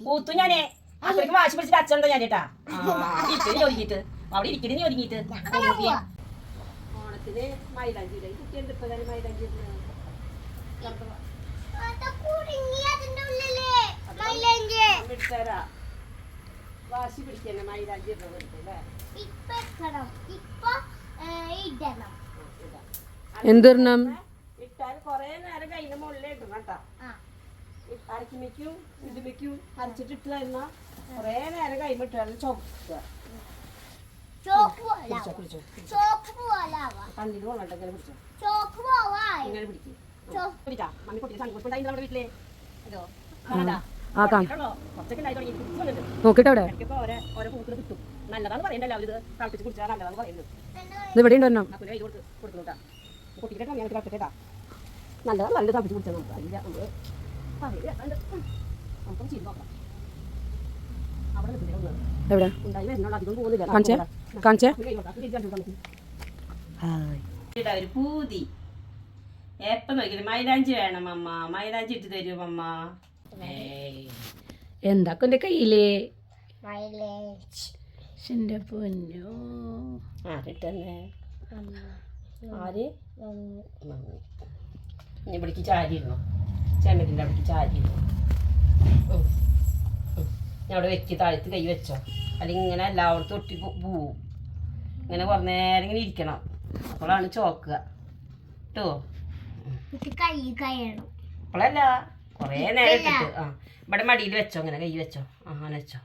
പൂത്തു ഞാനേ അത്രയ്ക്ക് വാശി പിടിച്ചിട്ട് അച്ഛനുണ്ടോ ഞാൻ ചേട്ടാ ഇരിക്കണി ഒരുങ്ങിട്ട് അവിടെ ഇരിക്കണി ഒരുങ്ങിട്ട് ഓണത്തിന് മൈലാഞ്ചി ഇപ്പൊ തന്നെ മൈലാഞ്ചി. വാശി മൈലാഞ്ചി ഇടുന്നത് വെറുതെ, അല്ലേ? എന്തിരണം ഇട്ടാൽ കൊറേ നേരം കഴിഞ്ഞ മുകളിൽ ഇടണം കേട്ടാ. അരക്കുമിക്കും ഇതുമിക്കും അരച്ചിട്ട് ഇട്ട് തരുന്ന കൊറേ നേരം കൈ ഇട്ടാൽ ചൊക്കുക കണ്ണിന് കൊള്ളട്ടെ ഇങ്ങനെ പിടിച്ചോ. ഇങ്ങനെ പിടിക്കും. പിടിച്ചാ മമ്മി നമ്മുടെ വീട്ടിലെ. അതോ ആ കാണാം നോക്കിട്ട് അവിടെ. ഇത് ഇവിടെ ഉണ്ടോ നല്ലതാണ് നല്ല തപ്പിച്ച് കുടിച്ചാൽ നമുക്ക്. എവിടെ? കാണിച്ചേ? കാണിച്ചേ? ഒരു പൂതി. എപ്പം നോക്കിയാലും മൈലാഞ്ചി വേണം അമ്മ. മൈലാഞ്ചി ഇട്ട് തരും അമ്മ. എന്താക്കും എന്റെ കയ്യിലേ? എന്റെ പൊന്നോ. ആരിട്ടെന്നെ ആര്? ഇവിടേക്ക് ചാരിയിരുന്നു ചെമ്മറ്റിന്റെ അവിടെ ചാരി. ഞാൻ അവിടെ വെക്ക് താഴത്ത് കൈ വെച്ചോ. അല്ലെങ്കിൽ ഇങ്ങനെ എല്ലായിടത്തും ഒട്ടി പോവും. ഇങ്ങനെ കുറേ നേരം ഇങ്ങനെ ഇരിക്കണം. അപ്പോഴാണ് ചോക്കുക. കേട്ടോ അപ്പോഴല്ല കുറേ നേരം ഇട്ടിട്ട്. ആ ഇവിടെ മടിയിൽ വെച്ചോ. ഇങ്ങനെ കൈ വെച്ചോ. ആ അങ്ങനെ വെച്ചോ.